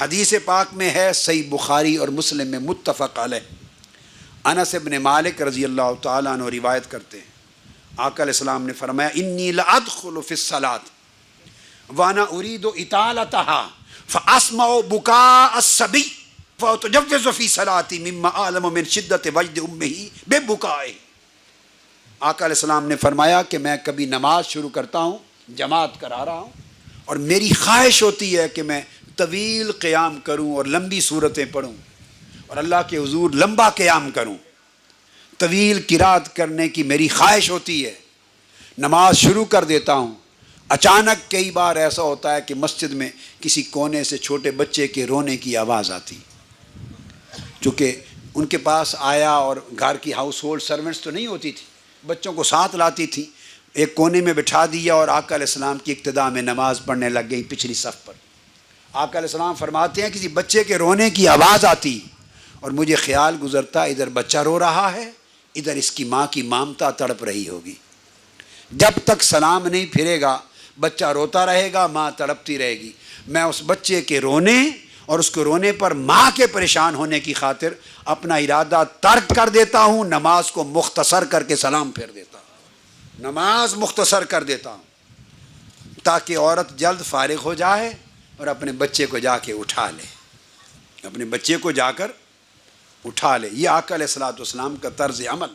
हदीस पाक में है, सही बुखारी और मुस्लिम में मुतफ़ अलह। अनस इबन मालिक रज़ी अल्लाह तु रिवायत करते हैं। आकल इस्लाम ने फरमाया, इन्नी लदखलफ़िसलात वाना उरीद इतालतहा फ़ासमा बुका असबी सलाती मम्मा आलम शिद्दत वजद उम्म ही बेबुकाए आकल इस्लाम ने फरमाया कि मैं कभी नमाज़ शुरू करता हूँ, जमात करा रहा हूँ, और मेरी ख्वाहिश होती है कि मैं तवील क़याम करूँ और लंबी सूरतें पढ़ूँ और अल्लाह के हजूर लंबा क़याम करूँ। तवील किरात करने की मेरी ख्वाहिश होती है। नमाज़ शुरू कर देता हूँ। अचानक कई बार ऐसा होता है कि मस्जिद में किसी कोने से छोटे बच्चे के रोने की आवाज़ आती। चूँकि उनके पास आया और घर की हाउस होल्ड सर्वेंट्स तो नहीं होती थी। बच्चों को साथ लाती थी। एक कोने में बिठा दिया और आकल इस्लाम की इब्तदा में नमाज़ पढ़ने लग गई पिछली सफ़ पर। आकल इस्लाम फरमाते हैं, किसी बच्चे के रोने की आवाज़ आती, और मुझे ख्याल गुजरता, इधर बच्चा रो रहा है, इधर इसकी माँ की मामता तड़प रही होगी। जब तक सलाम नहीं फिरेगा, बच्चा रोता रहेगा, माँ तड़पती रहेगी। मैं उस बच्चे के रोने और उसको रोने पर माँ के परेशान होने की खातिर अपना इरादा तर्क कर देता हूँ, नमाज़ को मुख्तसर करके सलाम फेर देता हूँ। नमाज़ मुख्तसर कर देता हूँ, ताकि औरत जल्द फारिग हो जाए और अपने बच्चे को जाके उठा ले। अपने बच्चे को जाकर उठा ले। ये आकल सलाम का तर्ज अमल।